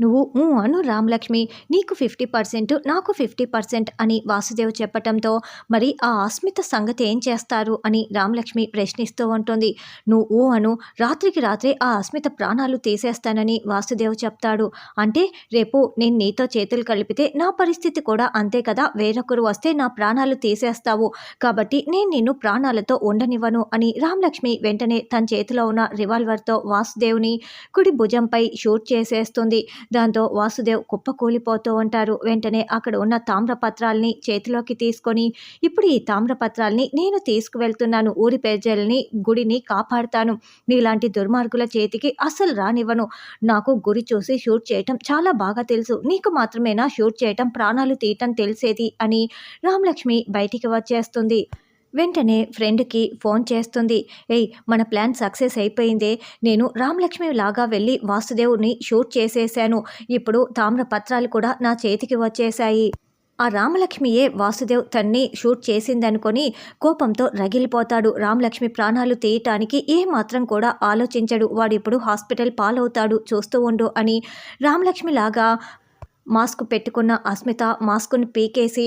నువ్వు ఊ అను రామలక్ష్మి నీకు ఫిఫ్టీ పర్సెంట్ నాకు ఫిఫ్టీ పర్సెంట్ అని వాసుదేవ్ చెప్పటంతో మరి ఆ ఆస్మిత సంగతి ఏం చేస్తారు? అని రామలక్ష్మి ప్రశ్నిస్తూ ఉంటుంది. నువ్వు అను రాత్రికి రాత్రే ఆ అస్మిత ప్రాణాలు తీసేస్తానని వాసుదేవ్ చెప్తాడు. అంటే రేపు నేను నీతో చేతులు కలిపితే నా పరిస్థితి కూడా అంతే కదా? వేరొకరు వస్తే నా ప్రాణాలు తీసేస్తావు. కాబట్టి నేను నిన్ను ప్రాణాలతో ఉండనివ్వను అని రామలక్ష్మి వెంటనే తన చేతిలో ఉన్న రివాల్వర్తో వాసుదేవ్ని కుడి భుజంపై షూట్ చేసేస్తుంది. దాంతో వాసుదేవ్ కుప్పకూలిపోతూ ఉంటారు. వెంటనే అక్కడ ఉన్న తామ్రపత్రాల్ని చేతిలోకి తీసుకొని ఇప్పుడు ఈ తామ్రపత్రాల్ని నేను తీసుకువెళ్తున్నాను. ఊరి ప్రజల్ని గుడిని కాపాడుతాను. నీలాంటి దుర్మార్గుల చేతికి అస్సలు రానివ్వను. నాకు గురి చూసి షూట్ చేయటం చాలా బాగా తెలుసు. నీకు మాత్రమేనా షూట్ చేయటం ప్రాణాలు తీయటం తెలిసేది? అని రామలక్ష్మి బయటికి వచ్చేస్తుంది. వెంటనే ఫ్రెండ్కి ఫోన్ చేస్తుంది. ఏయ్ మన ప్లాన్ సక్సెస్ అయిపోయిందే. నేను రామలక్ష్మి లాగా వెళ్ళి వాసుదేవుని షూట్ చేసేసాను. ఇప్పుడు తామ్ర పత్రాలు కూడా నా చేతికి వచ్చేశాయి. ఆ రామలక్ష్మియే వాసుదేవ్ తన్ని షూట్ చేసిందనుకొని కోపంతో రగిలిపోతాడు. రామలక్ష్మి ప్రాణాలు తీయటానికి ఏ మాత్రం కూడా ఆలోచించడు. వాడిప్పుడు హాస్పిటల్ పాలవుతాడు. చూస్తూ ఉండు అని రామలక్ష్మి లాగా మాస్క్ పెట్టుకున్న అస్మిత మాస్క్ను పీకేసి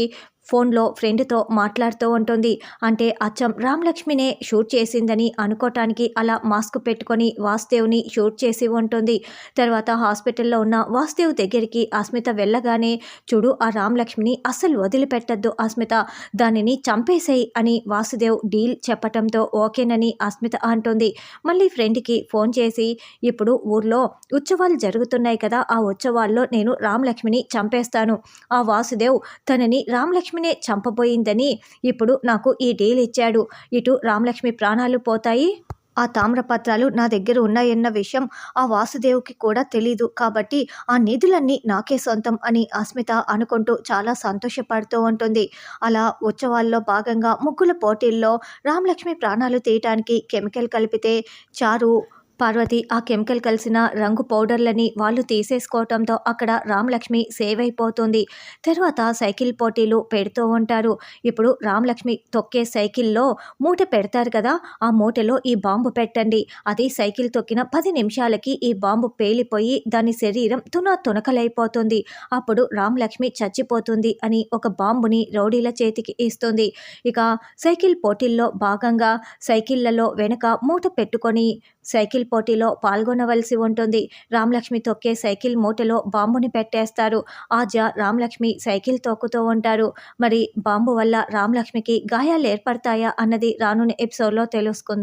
ఫోన్లో ఫ్రెండ్తో మాట్లాడుతూ ఉంటుంది. అంటే అచ్చం రామలక్ష్మినే షూట్ చేసిందని అనుకోవటానికి అలా మాస్క్ పెట్టుకొని వాసుదేవ్ని షూట్ చేసి ఉంటుంది. తర్వాత హాస్పిటల్లో ఉన్న వాసుదేవ్ దగ్గరికి అస్మిత వెళ్ళగానే చూడు ఆ రామలక్ష్మిని అస్సలు వదిలిపెట్టద్దు అస్మిత. దానిని చంపేసేయి అని వాసుదేవ్ డీల్ చెప్పటంతో ఓకేనని అస్మిత అంటుంది. మళ్ళీ ఫ్రెండ్కి ఫోన్ చేసి ఇప్పుడు ఊర్లో ఉత్సవాలు జరుగుతున్నాయి కదా ఆ ఉత్సవాల్లో నేను రామలక్ష్మిని చంపేస్తాను. ఆ వాసుదేవ్ తనని రామలక్ష్మి రామలక్ష్మినే చంపబోయిందని ఇప్పుడు నాకు ఈ డీల్ ఇచ్చాడు. ఇటు రామలక్ష్మి ప్రాణాలు పోతాయి. ఆ తామ్రపత్రాలు నా దగ్గర ఉన్నాయన్న విషయం ఆ వాసుదేవ్కి కూడా తెలీదు. కాబట్టి ఆ నిధులన్నీ నాకే సొంతం అని అస్మిత అనుకుంటూ చాలా సంతోషపడుతూ ఉంటుంది. అలా ఉత్సవాల్లో భాగంగా ముగ్గుల పోటీల్లో రామలక్ష్మి ప్రాణాలు తీయటానికి కెమికల్ కలిపితే చారు పార్వతి ఆ కెమికల్ కలిసిన రంగు పౌడర్లని వాళ్ళు తీసేసుకోవటంతో అక్కడ రామలక్ష్మి సేవ్ అయిపోతుంది. తర్వాత సైకిల్ పోటీలు పెడుతూ ఉంటారు. ఇప్పుడు రామలక్ష్మి తొక్కే సైకిల్లో మూట పెడతారు కదా ఆ మూటలో ఈ బాంబు పెట్టండి. అది సైకిల్ తొక్కిన పది నిమిషాలకి ఈ బాంబు పేలిపోయి దాని శరీరం తున తునకలైపోతుంది. అప్పుడు రామలక్ష్మి చచ్చిపోతుంది అని ఒక బాంబుని రౌడీల చేతికి ఇస్తుంది. ఇక సైకిల్ పోటీల్లో భాగంగా సైకిళ్ళలో వెనుక మూట పెట్టుకొని సైకిల్ సైకిల్ పోటీలో పాల్గొనవలసి ఉంటుంది. రామలక్ష్మి తొక్కే సైకిల్ మూటలో బాంబుని పెట్టేస్తారు. ఆజా రామలక్ష్మి సైకిల్ తొక్కుతూ ఉంటారు. మరి బాంబు వల్ల రామలక్ష్మికి గాయాలు ఏర్పడతాయా అన్నది రానున్న ఎపిసోడ్లో తెలుసుకుందాం.